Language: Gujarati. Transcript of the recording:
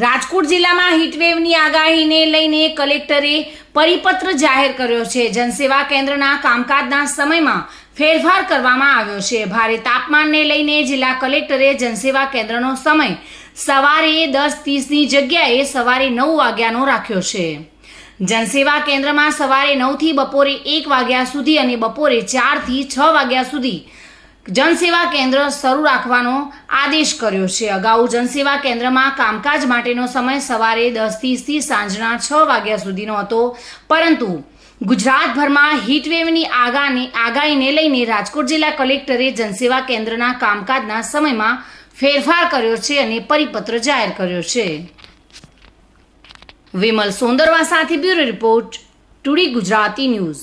રાજકોટ જિલ્લામાં હીટવેવની આગાહીને લઈને કલેક્ટરે પરિપત્ર જાહેર કર્યો છે. જનસેવા કેન્દ્રના કામકાજના સમયમાં ફેરફાર કરવામાં આવ્યો છે. ભારે તાપમાનને લઈને જિલ્લા કલેક્ટરે જનસેવા કેન્દ્રનો સમય સવારે દસ ત્રીસની જગ્યાએ સવારે નવ વાગ્યાનો રાખ્યો છે. જનસેવા કેન્દ્રમાં સવારે નવથી બપોરે એક વાગ્યા સુધી અને બપોરે ચારથી છ વાગ્યા સુધી જનસેવા કેન્દ્ર શરૂ રાખવાનો આદેશ કર્યો છે. અગાઉ જનસેવા કેન્દ્રમાં કામકાજ માટેનો સમય સવારે દસ ત્રીસથી સાંજના છ વાગ્યા સુધીનો હતો. પરંતુ ગુજરાતભરમાં હીટવેવની આગાને આગાહીને લઈને રાજકોટ જિલ્લા કલેક્ટરે જનસેવા કેન્દ્રના કામકાજના સમયમાં ફેરફાર કર્યો છે અને પરિપત્ર જાહેર કર્યો છે. વિમલ સોંદરવા સાથે bureau report, two D Gujarati news.